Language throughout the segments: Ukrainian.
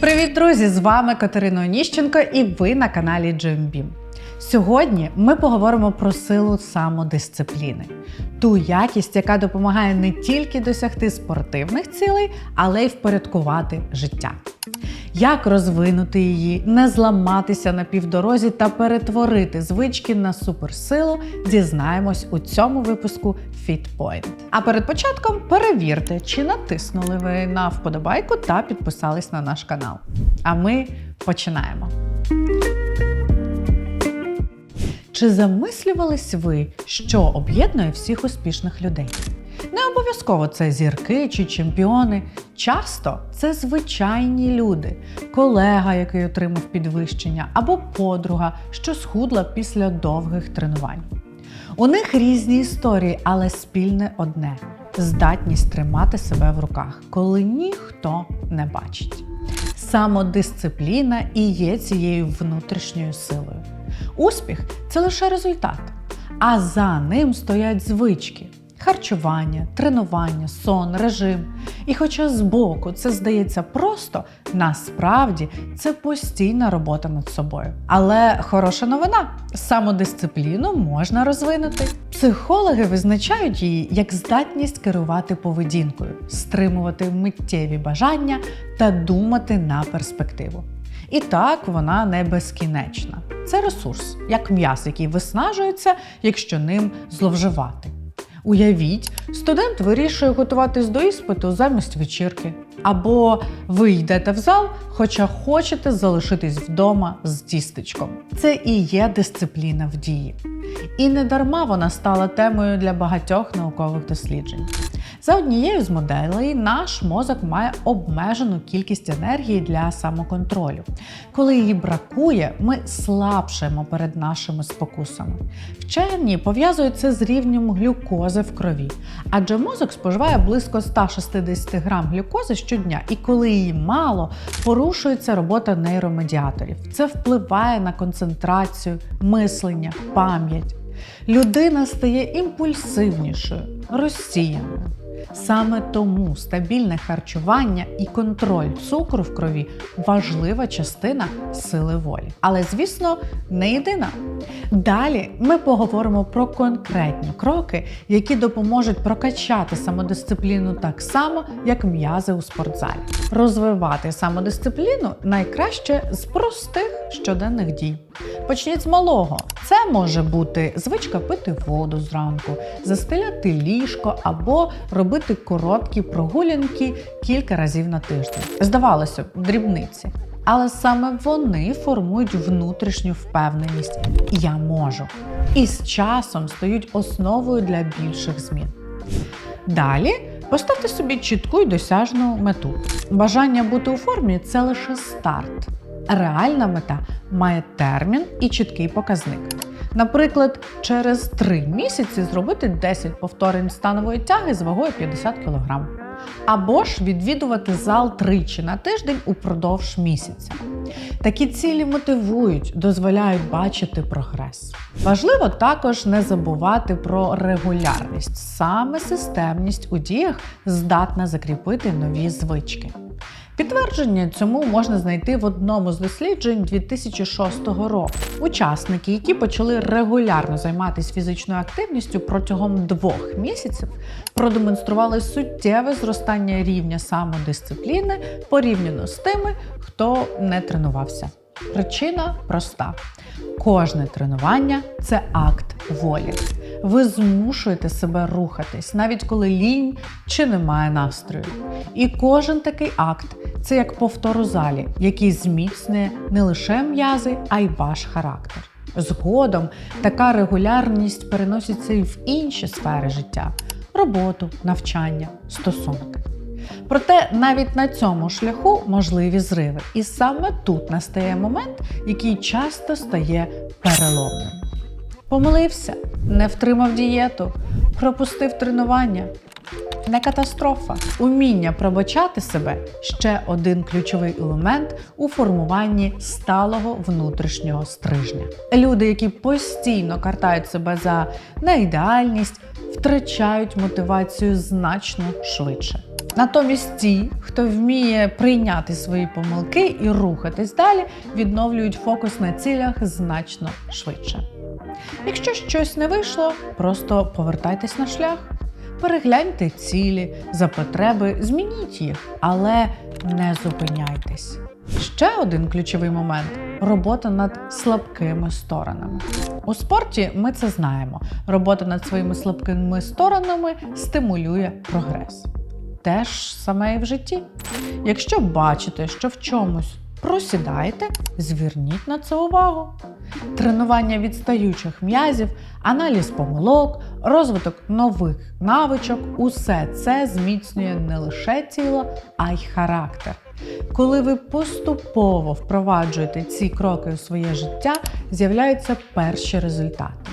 Привіт, друзі! З вами Катерина Оніщенко і ви на каналі GymBeam. Сьогодні ми поговоримо про силу самодисципліни, ту якість, яка допомагає не тільки досягти спортивних цілей, але й впорядкувати життя. Як розвинути її, не зламатися на півдорозі та перетворити звички на суперсилу, дізнаємось у цьому випуску FitPoint. А перед початком перевірте, чи натиснули ви на вподобайку та підписались на наш канал. А ми починаємо. Чи замислювались ви, що об'єднує всіх успішних людей? Обов'язково це зірки чи чемпіони. Часто це звичайні люди, колега, який отримав підвищення, або подруга, що схудла після довгих тренувань. У них різні історії, але спільне одне здатність тримати себе в руках, коли ніхто не бачить. Самодисципліна і є цією внутрішньою силою. Успіх це лише результат, а за ним стоять звички. Харчування, тренування, сон, режим. І хоча збоку це здається просто, насправді це постійна робота над собою. Але хороша новина: самодисципліну можна розвинути. Психологи визначають її як здатність керувати поведінкою, стримувати миттєві бажання та думати на перспективу. І так вона не безкінечна. Це ресурс, як м'яс, який виснажується, якщо ним зловживати. Уявіть, студент вирішує готуватись до іспиту замість вечірки. Або ви йдете в зал, хоча хочете залишитись вдома з тістечком. Це і є дисципліна в дії. І не дарма вона стала темою для багатьох наукових досліджень. За однією з моделей, наш мозок має обмежену кількість енергії для самоконтролю. Коли її бракує, ми слабшаємо перед нашими спокусами. Вчені пов'язують це з рівнем глюкози в крові, адже мозок споживає близько 160 грам глюкози щодня, і коли її мало, порушується робота нейромедіаторів. Це впливає на концентрацію, мислення, пам'ять. Людина стає імпульсивнішою, розсіяною. Саме тому стабільне харчування і контроль цукру в крові важлива частина сили волі. Але, звісно, не єдина. Далі ми поговоримо про конкретні кроки, які допоможуть прокачати самодисципліну так само, як м'язи у спортзалі. Розвивати самодисципліну найкраще з простих щоденних дій. Почніть з малого. Це може бути звичка пити воду зранку, застеляти ліжко або робити короткі прогулянки кілька разів на тиждень. Здавалося б, дрібниці. Але саме вони формують внутрішню впевненість Я можу. І з часом стають основою для більших змін. Далі поставте собі чітку й досяжну мету. Бажання бути у формі це лише старт. Реальна мета має термін і чіткий показник. Наприклад, через 3 місяці зробити 10 повторень станової тяги з вагою 50 кг. Або ж відвідувати зал тричі на тиждень упродовж місяця. Такі цілі мотивують, дозволяють бачити прогрес. Важливо також не забувати про регулярність. Саме системність у діях здатна закріпити нові звички. Підтвердження цьому можна знайти в одному з досліджень 2006 року. Учасники, які почали регулярно займатися фізичною активністю протягом двох місяців, продемонстрували суттєве зростання рівня самодисципліни порівняно з тими, хто не тренувався. Причина проста: кожне тренування це акт волі. Ви змушуєте себе рухатись, навіть коли лінь чи немає настрою. І кожен такий акт це як повтор у залі, який зміцнює не лише м'язи, а й ваш характер. Згодом така регулярність переноситься і в інші сфери життя: роботу, навчання, стосунки. Проте навіть на цьому шляху можливі зриви, і саме тут настає момент, який часто стає переломним. Помилився, не втримав дієту, пропустив тренування. Не катастрофа. Уміння пробачати себе ще один ключовий елемент у формуванні сталого внутрішнього стрижня. Люди, які постійно картають себе за неідеальність, втрачають мотивацію значно швидше. Натомість ті, хто вміє прийняти свої помилки і рухатись далі, відновлюють фокус на цілях значно швидше. Якщо щось не вийшло, просто повертайтесь на шлях. Перегляньте цілі, за потреби, змініть їх, але не зупиняйтесь. Ще один ключовий момент робота над слабкими сторонами. У спорті ми це знаємо. Робота над своїми слабкими сторонами стимулює прогрес. Те ж саме і в житті. Якщо бачите, що в чомусь просідаєте, зверніть на це увагу. Тренування відстаючих м'язів, аналіз помилок, розвиток нових навичок усе це зміцнює не лише тіло, а й характер. Коли ви поступово впроваджуєте ці кроки у своє життя, з'являються перші результати.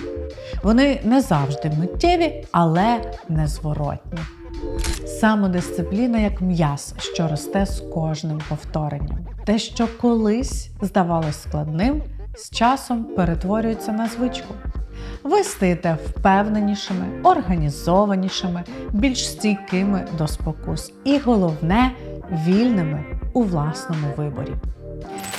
Вони не завжди миттєві, але незворотні. Самодисципліна як м'яз, що росте з кожним повторенням. Те, що колись здавалось складним, з часом перетворюється на звичку. Ви стаєте впевненішими, організованішими, більш стійкими до спокус і головне вільними у власному виборі.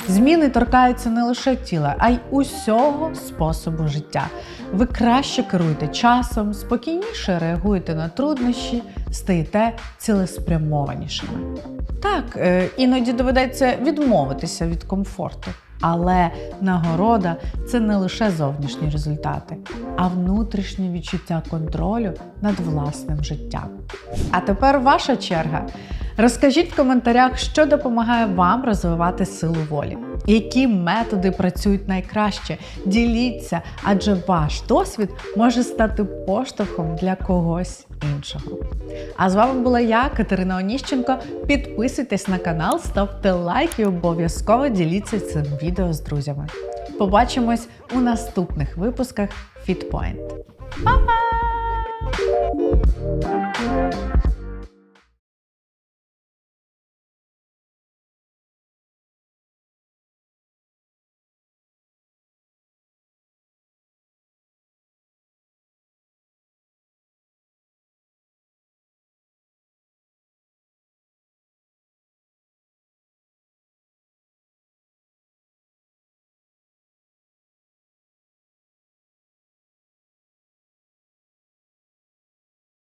Зміни торкаються не лише тіла, а й усього способу життя. Ви краще керуєте часом, спокійніше реагуєте на труднощі, стаєте цілеспрямованішими. Так, е, іноді доведеться відмовитися від комфорту. Але нагорода це не лише зовнішні результати, а внутрішнє відчуття контролю над власним життям. А тепер ваша черга. Розкажіть в коментарях, що допомагає вам розвивати силу волі, які методи працюють найкраще. Діліться, адже ваш досвід може стати поштовхом для когось іншого. А з вами була я, Катерина Оніщенко. Підписуйтесь на канал, ставте лайк і обов'язково діліться цим відео з друзями. Побачимось у наступних випусках Фітпойнт. Па-па!